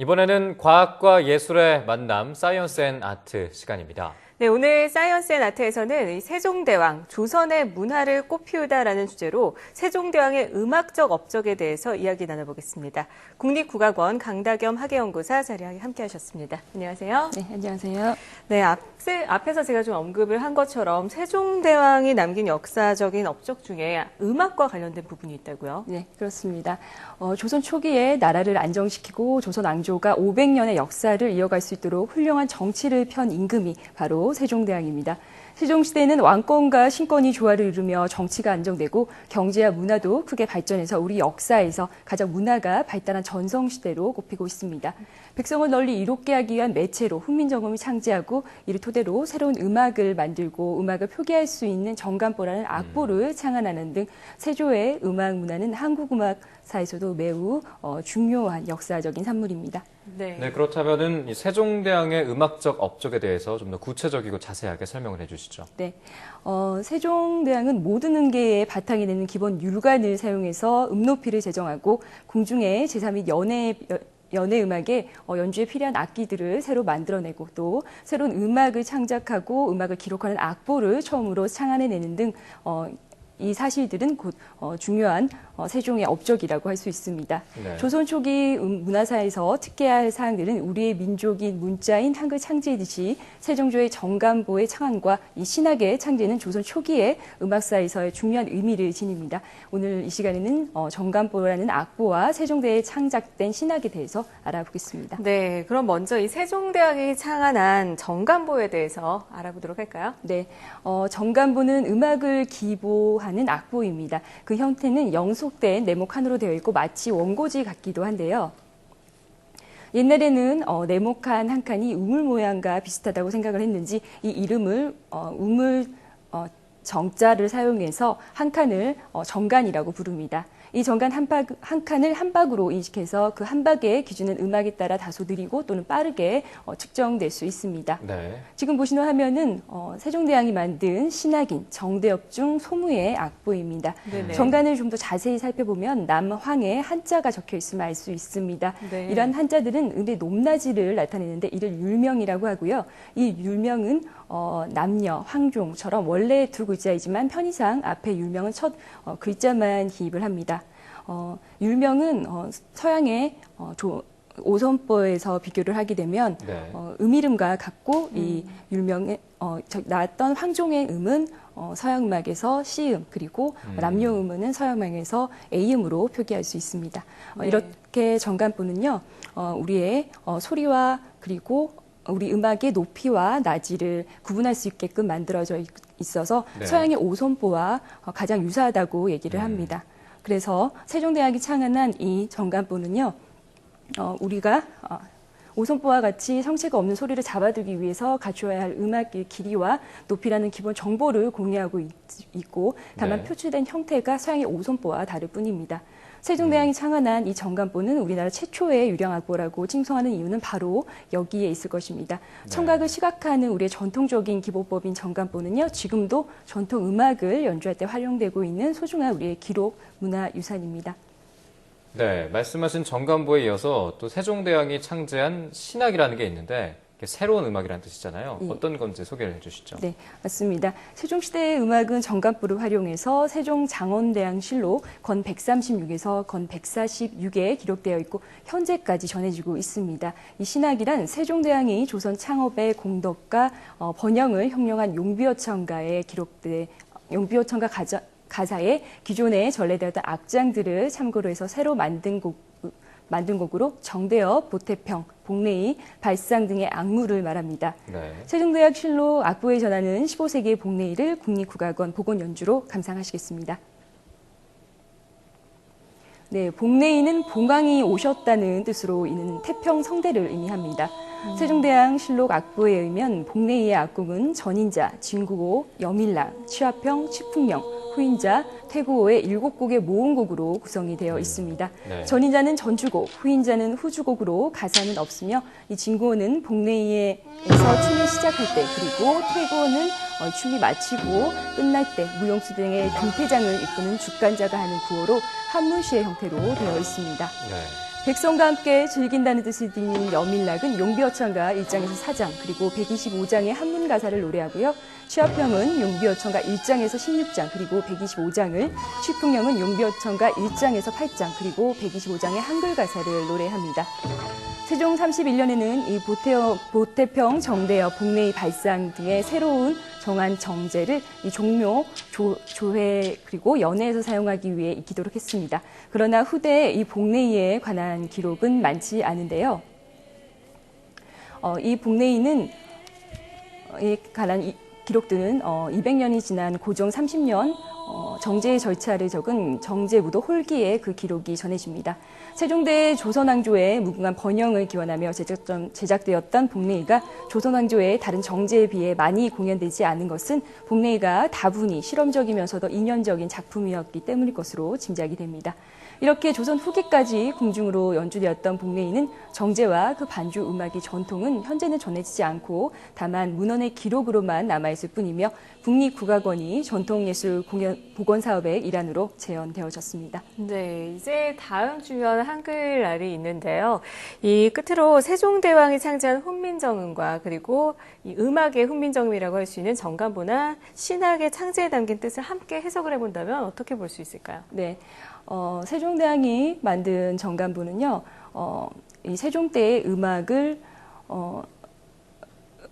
이번에는 과학과 예술의 만남 사이언스 앤 아트 시간입니다. 네, 오늘 사이언스 앤 아트에서는 이 세종대왕, 조선의 문화를 꽃피우다라는 주제로 세종대왕의 음악적 업적에 대해서 이야기 나눠보겠습니다. 국립국악원 강다겸 학예연구사 자리에 함께 하셨습니다. 안녕하세요. 네, 안녕하세요. 네, 앞세, 앞에서 제가 좀 언급을 한 것처럼 세종대왕이 남긴 역사적인 업적 중에 음악과 관련된 부분이 있다고요? 네, 그렇습니다. 어, 조선 초기에 나라를 안정시키고 조선 왕조가 500년의 역사를 이어갈 수 있도록 훌륭한 정치를 편 임금이 바로 세종대왕입니다. 세종시대에는 왕권과 신권이 조화를 이루며 정치가 안정되고 경제와 문화도 크게 발전해서 우리 역사에서 가장 문화가 발달한 전성시대로 꼽히고 있습니다. 백성을 널리 이롭게 하기 위한 매체로 훈민정음을 창제하고 이를 토대로 새로운 음악을 만들고 음악을 표기할 수 있는 정감보라는 악보를 창안하는 등 세조의 음악 문화는 한국 음악사에서도 매우 어, 중요한 역사적인 산물입니다. 네. 네, 그렇다면은 이 세종대왕의 음악적 업적에 대해서 좀 더 구체적이고 자세하게 설명을 해주시죠. 네. 어, 세종대왕은 모든 음계의 바탕이 되는 기본 율관을 사용해서 음높이를 제정하고 궁중의 제사 및 연애 연애 음악에 어, 연주에 필요한 악기들을 새로 만들어내고 또 새로운 음악을 창작하고 음악을 기록하는 악보를 처음으로 창안해내는 등 어, 이 사실들은 곧 어, 중요한 어, 세종의 업적이라고 할 수 있습니다. 네. 조선 초기 음, 문화사에서 특혜할 사항들은 우리의 민족인 문자인 한글 창제듯이 세종조의 정감보의 창안과 이 신학의 창제는 조선 초기의 음악사에서의 중요한 의미를 지닙니다. 오늘 이 시간에는 어, 정감보라는 악보와 세종대에 창작된 신학에 대해서 알아보겠습니다. 네, 그럼 먼저 이 세종대왕이 창안한 정감보에 대해서 알아보도록 할까요? 네, 어, 정감보는 음악을 기보 하는 악보입니다. 그 형태는 영속된 네모칸으로 되어 있고 마치 원고지 같기도 한데요. 옛날에는 어, 네모칸 한 칸이 우물 모양과 비슷하다고 생각을 했는지 이 이름을 어, 우물 어, 정자를 사용해서 한 칸을 어, 정간이라고 부릅니다. 이 정간 한, 박, 한 칸을 한 박으로 인식해서 그 한 박의 기준은 음악에 따라 다소 느리고 또는 빠르게 어, 측정될 수 있습니다. 네. 지금 보시는 화면은 어, 세종대왕이 만든 신학인 정대업중 소무의 악보입니다. 네네. 정간을 좀 더 자세히 살펴보면 남황에 한자가 적혀 있음을 알 수 있습니다. 네. 이러한 한자들은 음의 높낮이를 나타내는데 이를 율명이라고 하고요. 이 율명은 어, 남녀, 황종처럼 원래 두 글자이지만 편의상 앞에 율명은 첫 어, 글자만 기입을 합니다. 어, 율명은 어, 서양의 어, 조, 오선보에서 비교를 하게 되면 네. 어, 음이름과 같고 이 율명의 어, 저, 나왔던 황종의 음은 어, 서양 음악에서 C음 그리고 음. 남녀 음은 서양 음악에서 A음으로 표기할 수 있습니다. 어, 네. 이렇게 정간보는요 어, 우리의 어, 소리와 그리고 우리 음악의 높이와 낮이를 구분할 수 있게끔 만들어져 있- 있어서 네. 서양의 오선보와 어, 가장 유사하다고 얘기를 음. 합니다. 그래서 세종대왕이 창안한 이 정간보는요. 어, 우리가 어, 오선보와 같이 성체가 없는 소리를 잡아두기 위해서 갖추어야 할 음악의 길이와 높이라는 기본 정보를 공유하고 있, 고 다만 네. 표출된 형태가 서양의 오선보와 다를 뿐입니다. 음. 세종대왕이 창안한 이 정간보는 우리나라 최초의 유령악보라고 칭송하는 이유는 바로 여기에 있을 것입니다. 네. 청각을 시각화하는 우리의 전통적인 기본법인 정간보는요, 지금도 전통 음악을 연주할 때 활용되고 있는 소중한 우리의 기록 문화 유산입니다. 네, 말씀하신 정감보에 이어서 또 세종대왕이 창제한 신학이라는 게 있는데 새로운 음악이라는 뜻이잖아요. 예. 어떤 건지 소개를 해주시죠. 네, 맞습니다. 세종시대의 음악은 정감부를 활용해서 세종 장원대왕실록 건 136에서 건 146에 기록되어 있고 현재까지 전해지고 있습니다. 이 신학이란 세종대왕이 조선 창업의 공덕과 어, 번영을 형용한 용비어천가에 기록돼 용비어천가 가자, 가사에 기존에 전래되었던 악장들을 참고로 해서 새로 만든 곡 만든 곡으로 정대엽, 보태평, 복례이, 발상 등의 악무를 말합니다. 네. 세종대학 실로 악보에 전하는 15세기의 복례일을 국립국악원 복원 연주로 감상하시겠습니다. 네, 복례인은 봉황이 오셨다는 뜻으로 이는 태평 성대를 의미합니다. 세종대왕 실록 악보에 의하면 복례이의 악곡은 전인자, 진구고, 여밀랑, 취화평, 치풍령, 후인자, 태구호의 일곱 곡의 모음곡으로 구성이 되어 있습니다. 네. 전인자는 전주곡, 후인자는 후주곡으로 가사는 없으며 이 진구호는 복례이에서 춤을 시작할 때 그리고 퇴구호는 어, 춤이 마치고 끝날 때 무용수 등의 등패장을 이끄는 주간자가 하는 구호로 한문시의 형태로 되어 있습니다. 네. 백성과 함께 즐긴다는 뜻을 띠는 여밀락은 용비어천가 1장에서 4장 그리고 125장의 한문 가사를 노래하고요. 취합형은 용비어천가 1장에서 16장 그리고 125장을 취풍형은 용비어천가 1장에서 8장 그리고 125장의 한글 가사를 노래합니다. 세종 31년에는 이 보태어, 보태평, 정대여, 복례의 발상 등의 새로운 정한 정제를 이 종묘, 조, 조회 그리고 연회에서 사용하기 위해 익히도록 했습니다. 그러나 후대에 이 복례에 관한 기록은 많지 않은데요. 어, 이 복례이는 에 관한 이- 기록들은 어, 200년이 지난 고종 30년 어, 정제의 절차를 적은 정제무도 홀기에 그 기록이 전해집니다. 세종대 조선왕조의 무궁한 번영을 기원하며 제작전, 제작 되었던 복례이가 조선왕조의 다른 정제에 비해 많이 공연되지 않은 것은 복례이가 다분히 실험적이면서도 인연적인 작품이었기 때문일 것으로 짐작이 됩니다. 이렇게 조선 후기까지 궁중으로 연주되었던 복례이는 정제와 그 반주 음악의 전통은 현재는 전해지지 않고 다만 문헌의 기록으로만 남아있을 뿐이며 국립국악원이 전통예술 공연, 복원 사업의 일환으로 재현되어졌습니다. 네, 이제 다음 중요한 한글날이 있는데요. 이 끝으로 세종대왕이 창제한 훈민정음과 그리고 이 음악의 훈민정음이라고 할 수 있는 정간보나 신학의 창제에 담긴 뜻을 함께 해석을 해본다면 어떻게 볼 수 있을까요? 네, 어, 세종대왕이 만든 정간부는요, 어, 이 세종 때의 음악을 어,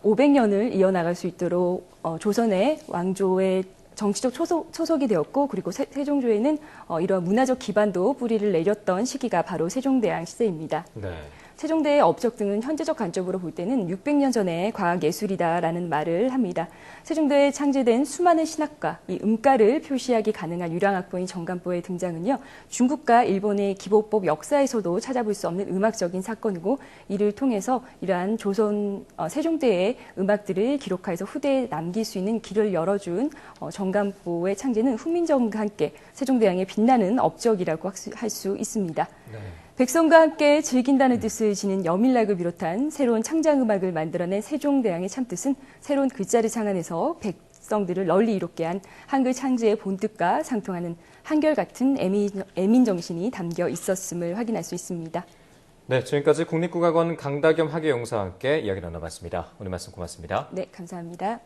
500년을 이어나갈 수 있도록 어, 조선의 왕조의 정치적 초속, 초석이 되었고 그리고 세, 세종조에는 어, 이러한 문화적 기반도 뿌리를 내렸던 시기가 바로 세종대왕 시대입니다. 네. 세종대의 업적 등은 현재적 관점으로 볼 때는 600년 전의 과학예술이다라는 말을 합니다. 세종대에 창제된 수많은 신학과 이 음가를 표시하기 가능한 유랑학보인 정간보의 등장은요, 중국과 일본의 기보법 역사에서도 찾아볼 수 없는 음악적인 사건이고, 이를 통해서 이러한 조선 어, 세종대의 음악들을 기록하여서 후대에 남길 수 있는 길을 열어준 어, 정간보의 창제는 훈민정음과 함께 세종대왕의 빛나는 업적이라고 할 수 있습니다. 네. 백성과 함께 즐긴다는 뜻을 지닌 여밀락을 비롯한 새로운 창작음악을 만들어낸 세종대왕의 참뜻은 새로운 글자를 창안해서 백성들을 널리 이롭게 한 한글 창제의 본뜻과 상통하는 한결같은 애민, 애민 정신이 담겨 있었음을 확인할 수 있습니다. 네, 지금까지 국립국악원 강다겸 학예용사와 함께 이야기 나눠봤습니다. 오늘 말씀 고맙습니다. 네, 감사합니다.